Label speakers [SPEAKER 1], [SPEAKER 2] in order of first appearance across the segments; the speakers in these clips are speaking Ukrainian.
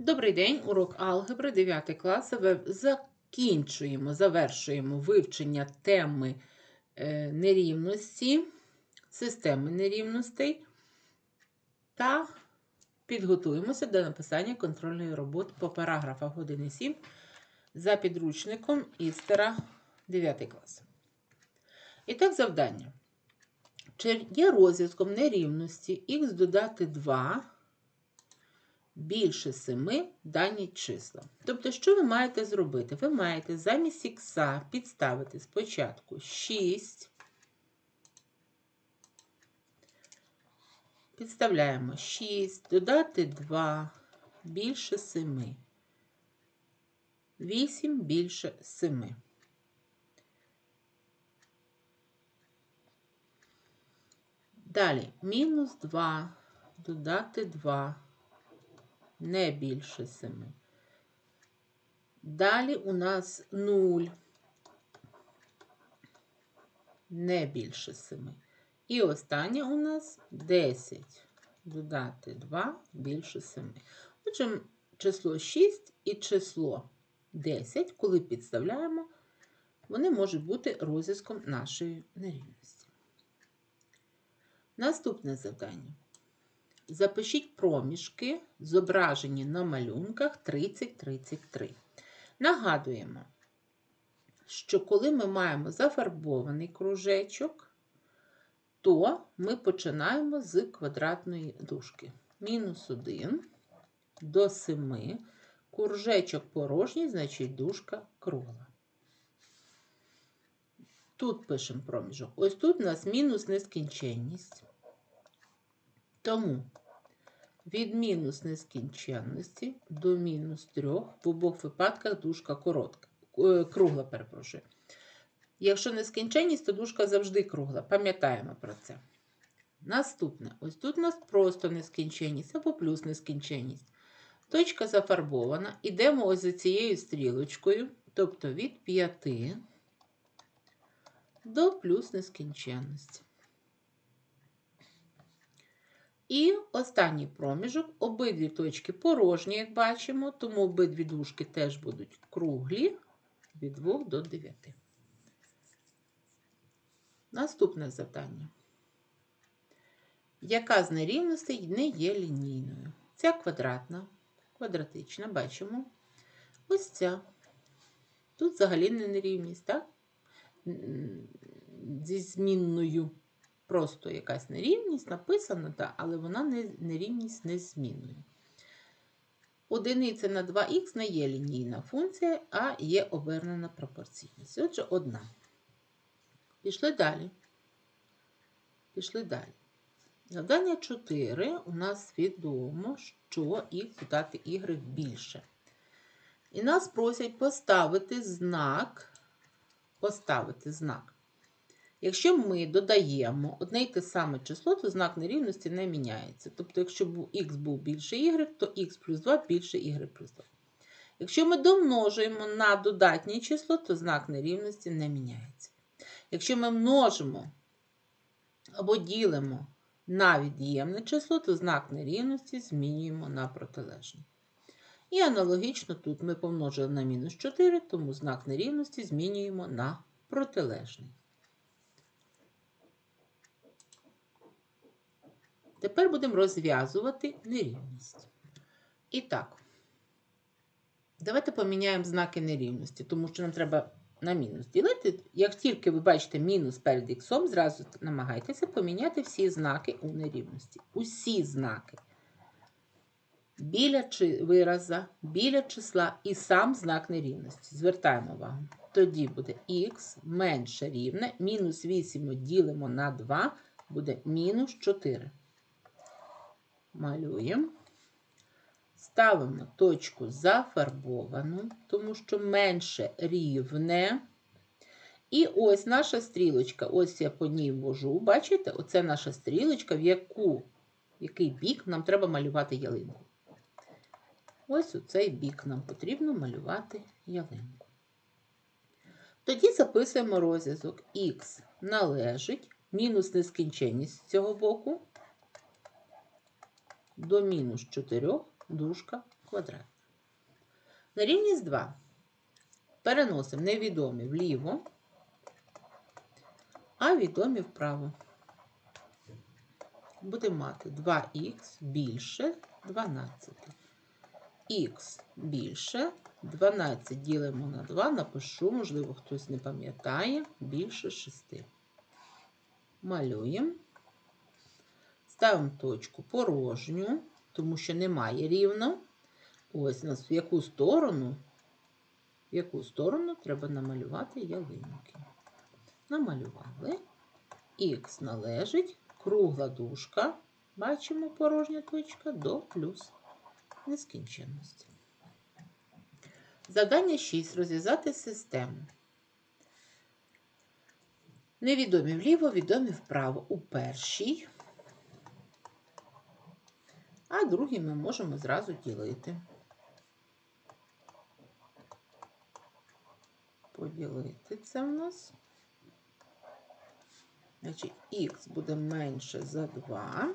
[SPEAKER 1] Добрий день, урок алгебри 9 клас. Закінчуємо, завершуємо вивчення теми е, нерівності, системи нерівностей та підготуємося до написання контрольної роботи по параграфах 1 і 7 за підручником Істера 9 клас. І так, завдання. Чи є розв'язком нерівності х додати 2 більше 7 дані числа. Тобто, що ви маєте зробити? Ви маєте замість х підставити спочатку 6. Підставляємо 6, додати 2 більше 7. 8 більше 7. Далі мінус 2, додати 2 не більше 7. Далі у нас 0, не більше 7. І останнє у нас 10. Додати 2 більше 7. Отже, число 6 і число 10, коли підставляємо, вони можуть бути розв'язком нашої нерівності. Наступне завдання. Запишіть проміжки, зображені на малюнках 30-33. Нагадуємо, що коли ми маємо зафарбований кружечок, то ми починаємо з квадратної дужки. Мінус 1 до 7. Кружечок порожній, значить дужка кругла. Тут пишемо проміжок. Ось тут у нас мінус нескінченність. Тому від мінус нескінченності до мінус 3 в обох випадках дужка коротка, е, кругла, перепрошую. Якщо нескінченність, то дужка завжди кругла. Пам'ятаємо про це. Наступне. Ось тут у нас просто нескінченність або плюс нескінченність. Точка зафарбована. Ідемо ось за цією стрілочкою, тобто від 5 до плюс нескінченності. І останній проміжок. Обидві точки порожні, як бачимо, тому обидві дужки теж будуть круглі від 2 до 9. Наступне завдання. Яка з нерівностей не є лінійною? Ця квадратна, квадратична, бачимо. Ось ця. Тут взагалі не нерівність, так? Зі змінною просто якась нерівність написана, да, але вона не нерівність не з. Одиниця на 2х не є лінійна функція, а є обернена пропорційність. Отже, одна. Пішли далі. Пішли далі. Завдання 4 у нас відомо, що х додати y більше. І нас просять поставити знак, поставити знак. Якщо ми додаємо одне й те саме число, то знак нерівності не міняється. Тобто, якщо був х був більше y, то х плюс 2 більше y плюс 2. Якщо ми домножуємо на додатнє число, то знак нерівності не міняється. Якщо ми множимо або ділимо на від'ємне число, то знак нерівності змінюємо на протилежний. І аналогічно тут ми помножили на мінус 4, тому знак нерівності змінюємо на протилежний. Тепер будемо розв'язувати нерівність. І так, давайте поміняємо знаки нерівності, тому що нам треба на мінус ділити. Як тільки ви бачите мінус перед іксом, зразу намагайтеся поміняти всі знаки у нерівності. Усі знаки. Біля чи- вираза, біля числа і сам знак нерівності. Звертаємо увагу. Тоді буде х менше рівне, мінус 8 ділимо на 2, буде мінус 4. Малюємо. Ставимо точку зафарбовану, тому що менше рівне. І ось наша стрілочка. Ось я по ній ввожу. Бачите? Оце наша стрілочка, в яку, в який бік нам треба малювати ялинку. Ось у цей бік нам потрібно малювати ялинку. Тоді записуємо розв'язок х належить мінус нескінченність з цього боку до мінус 4 дужка квадратна. На рівність 2 переносимо невідомі вліво, а відомі вправо. Будемо мати 2х більше 12. Х більше 12 ділимо на 2, напишу, можливо, хтось не пам'ятає, більше 6. Малюємо. Ставимо точку порожню, тому що немає рівно. Ось в яку сторону, в яку сторону треба намалювати ялинки. Намалювали. Х належить, кругла дужка, бачимо порожня точка до плюс нескінченності. Завдання 6. Розв'язати систему. Невідомі вліво, відомі вправо у першій. Другий ми можемо зразу ділити. Поділити це в нас. Значить, х буде менше за 2,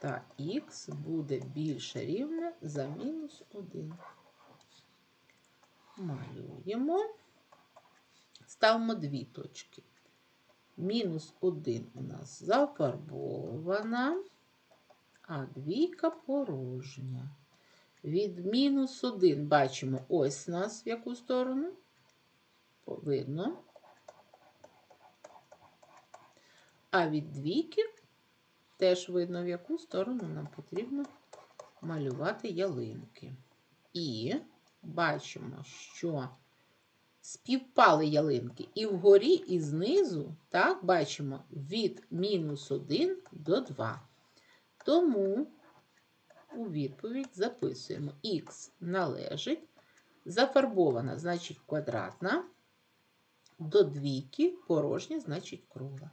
[SPEAKER 1] та х буде більше рівне за мінус 1. Малюємо. Ставимо дві точки. Мінус 1 у нас зафарбована, а двійка порожня. Від мінус 1 бачимо ось нас в яку сторону. Видно. А від двійки теж видно, в яку сторону нам потрібно малювати ялинки. І бачимо, що співпали ялинки і вгорі, і знизу, так, бачимо від мінус 1 до 2. Тому у відповідь записуємо х належить, зафарбована, значить квадратна, до двійки порожня, значить кругла.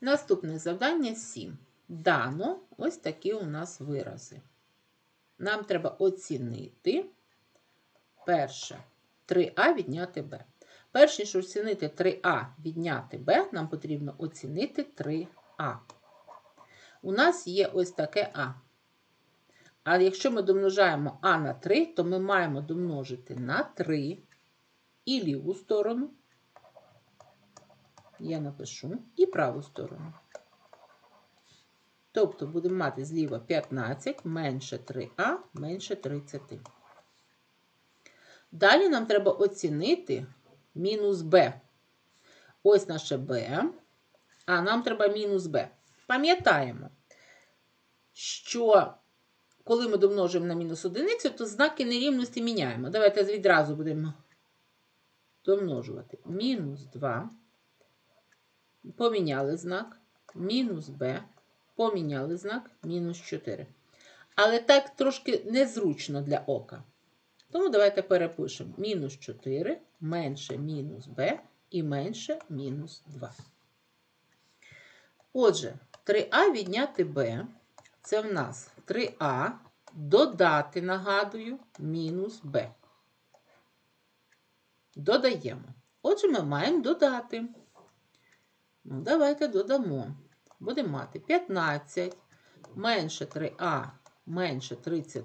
[SPEAKER 1] Наступне завдання 7. Дано ось такі у нас вирази. Нам треба оцінити перше 3а відняти b. Перш ніж оцінити 3а відняти b, нам потрібно оцінити 3а. У нас є ось таке а. А якщо ми домножаємо а на 3, то ми маємо домножити на 3 і ліву сторону. Я напишу і праву сторону. Тобто будемо мати зліва 15 менше 3а менше 30. Далі нам треба оцінити мінус b. Ось наше b, а нам треба мінус b. Пам'ятаємо, що коли ми домножуємо на мінус одиницю, то знаки нерівності міняємо. Давайте відразу будемо домножувати. Мінус 2. Поміняли знак. Мінус b. Поміняли знак мінус 4. Але так трошки незручно для ока. Тому давайте перепишемо мінус 4 менше мінус b і менше мінус 2. Отже, 3а відняти b це в нас 3а додати, нагадую, мінус b. Додаємо. Отже, ми маємо додати. Ну, Давайте додамо. Будемо мати 15 менше 3а менше 30.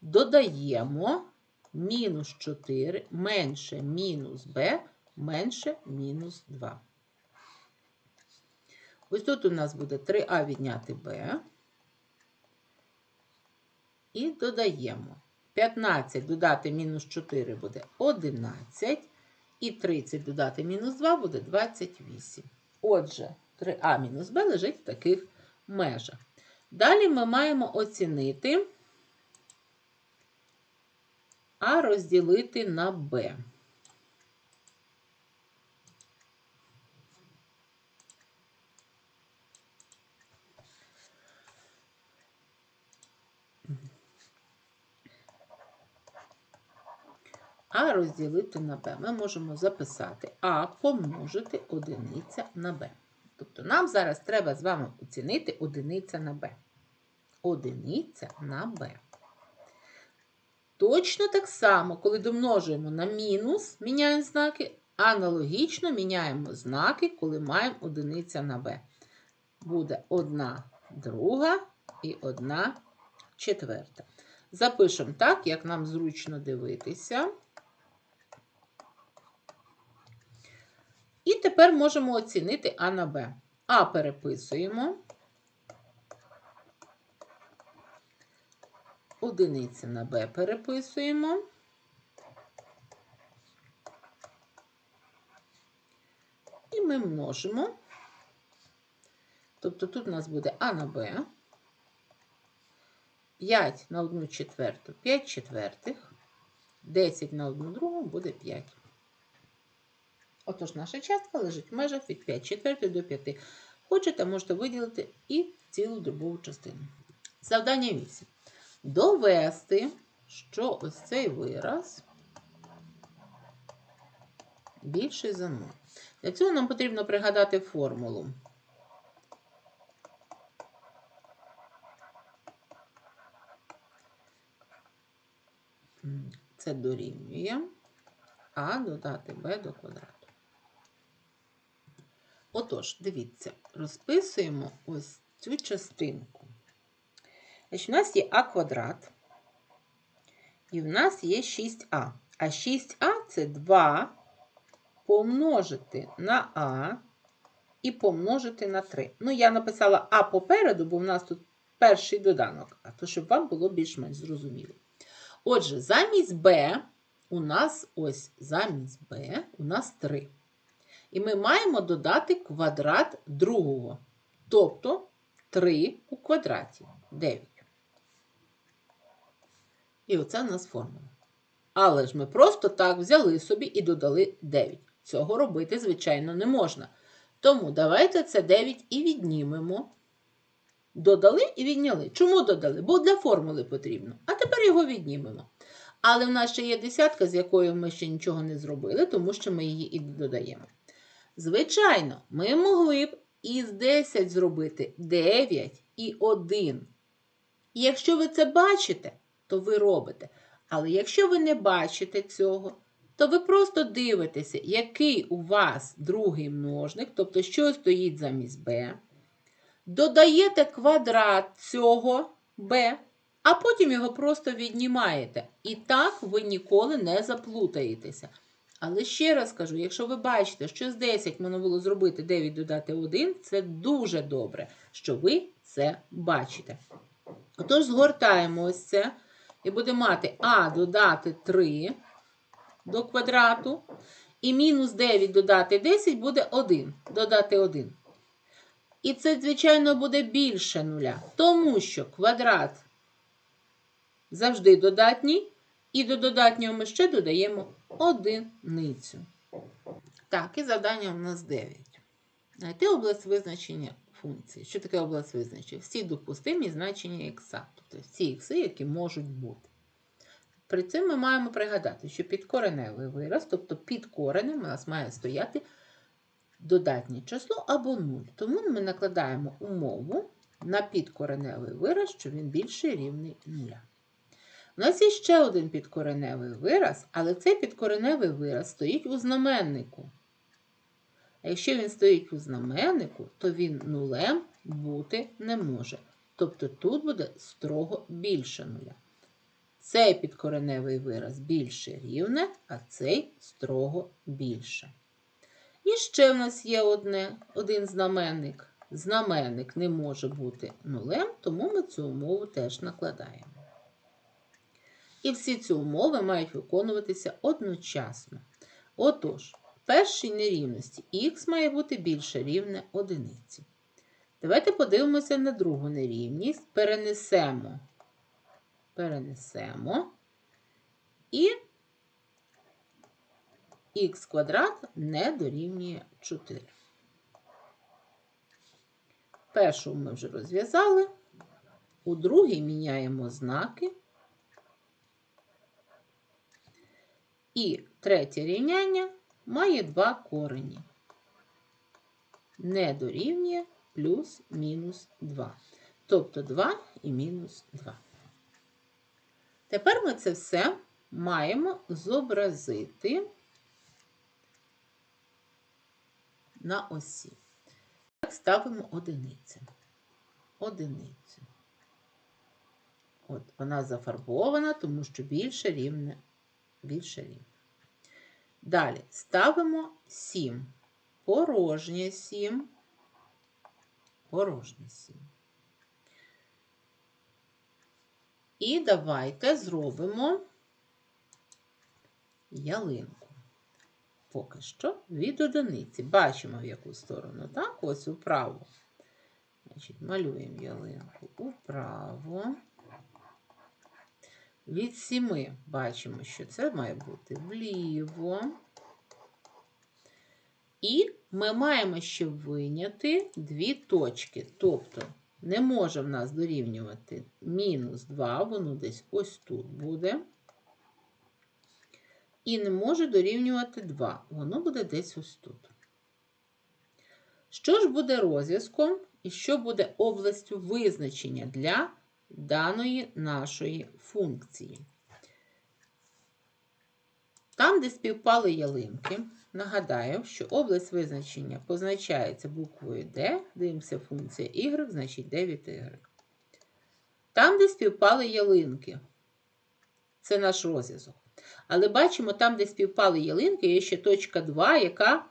[SPEAKER 1] Додаємо мінус 4 менше мінус b менше мінус 2. Ось тут у нас буде 3а відняти b. І додаємо. 15 додати мінус 4 буде 11. І 30 додати мінус 2 буде 28. Отже, 3а мінус b лежить в таких межах. Далі ми маємо оцінити а розділити на b. А розділити на b. Ми можемо записати А помножити одиниця на b. Тобто нам зараз треба з вами оцінити одиниця на b. Одиниця на b. Точно так само, коли домножуємо на мінус, міняємо знаки, аналогічно міняємо знаки, коли маємо одиниця на b. Буде одна друга і одна четверта. Запишемо так, як нам зручно дивитися. І тепер можемо оцінити А на Б. А переписуємо. Одиниця на Б переписуємо. І ми множимо. Тобто тут у нас буде А на Б. 5 на 1 четверту 5 четвертих. 10 на 1 другу буде 5. Отож, наша частка лежить в межах від 5 четвертих до 5. Хочете, можете виділити і цілу дробову частину. Завдання 8. Довести, що ось цей вираз більший за 0. Для цього нам потрібно пригадати формулу. Це дорівнює А додати Б до квадрату. Отож, дивіться, розписуємо ось цю частинку. Значить, у нас є А квадрат, і в нас є 6А. А 6А це 2 помножити на А і помножити на 3. Ну, я написала А попереду, бо в нас тут перший доданок, а то щоб вам було більш-менш зрозуміло. Отже, замість b у нас ось замість b у нас 3. І ми маємо додати квадрат другого. Тобто 3 у квадраті 9. І оце у нас формула. Але ж ми просто так взяли собі і додали 9. Цього робити, звичайно, не можна. Тому давайте це 9 і віднімемо. Додали і відняли. Чому додали? Бо для формули потрібно. А тепер його віднімемо. Але в нас ще є десятка, з якою ми ще нічого не зробили, тому що ми її і додаємо. Звичайно, ми могли б із 10 зробити 9 і 1. І якщо ви це бачите, то ви робите. Але якщо ви не бачите цього, то ви просто дивитеся, який у вас другий множник, тобто що стоїть замість b, додаєте квадрат цього b, а потім його просто віднімаєте. І так ви ніколи не заплутаєтеся. Але ще раз кажу, якщо ви бачите, що з 10 можна зробити 9 додати 1, це дуже добре, що ви це бачите. Отож, згортаємо ось це і будемо мати а додати 3 до квадрату. І мінус 9 додати 10 буде 1. Додати 1. І це, звичайно, буде більше нуля, тому що квадрат завжди додатній, і до додатнього ми ще додаємо одиницю. Так, і завдання у нас 9. Знайти область визначення функції. Що таке область визначення? Всі допустимі значення х, тобто всі х, які можуть бути. При цьому ми маємо пригадати, що підкореневий вираз, тобто під коренем у нас має стояти додатнє число або 0. Тому ми накладаємо умову на підкореневий вираз, що він більше рівний 0. У нас є ще один підкореневий вираз, але цей підкореневий вираз стоїть у знаменнику. А якщо він стоїть у знаменнику, то він нулем бути не може. Тобто тут буде строго більше нуля. Цей підкореневий вираз більше рівне, а цей строго більше. І ще в нас є одне, один знаменник. Знаменник не може бути нулем, тому ми цю умову теж накладаємо. І всі ці умови мають виконуватися одночасно. Отож, в першій нерівності х має бути більше рівне одиниці. Давайте подивимося на другу нерівність. Перенесемо, перенесемо і х квадрат не дорівнює 4. Першу ми вже розв'язали, у другій міняємо знаки. І третє рівняння має два корені. Не дорівнює плюс мінус 2. Тобто 2 і мінус 2. Тепер ми це все маємо зобразити на осі. Так ставимо одиницю. Одиницю. От, вона зафарбована, тому що більше рівне. Більше рівне. Далі ставимо 7. Порожнє 7. Порожнє 7. І давайте зробимо ялинку. Поки що від одиниці. Бачимо, в яку сторону, так? Ось управо. Значить, малюємо ялинку управо. Від сіми бачимо, що це має бути вліво. І ми маємо ще виняти дві точки. Тобто не може в нас дорівнювати мінус 2, воно десь ось тут буде. І не може дорівнювати 2, воно буде десь ось тут. Що ж буде розв'язком і що буде областю визначення для даної нашої функції? Там, де співпали ялинки, нагадаю, що область визначення позначається буквою D, дивимося функція y, значить 9 y. Там, де співпали ялинки, це наш розв'язок. Але бачимо, там, де співпали ялинки, є ще точка 2, яка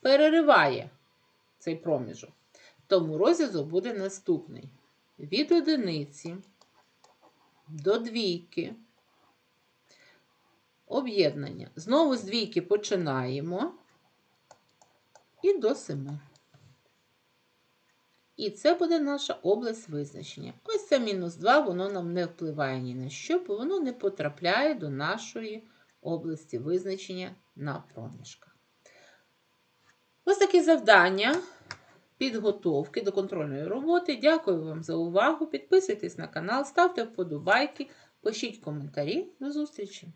[SPEAKER 1] перериває цей проміжок. Тому розв'язок буде наступний. Від одиниці до двійки. Об'єднання. Знову з двійки починаємо і до семи. І це буде наша область визначення. Ось це мінус 2, воно нам не впливає ні на що, бо воно не потрапляє до нашої області визначення на проміжках. Ось такі завдання підготовки до контрольної роботи. Дякую вам за увагу. Підписуйтесь на канал, ставте вподобайки, пишіть коментарі. До зустрічі!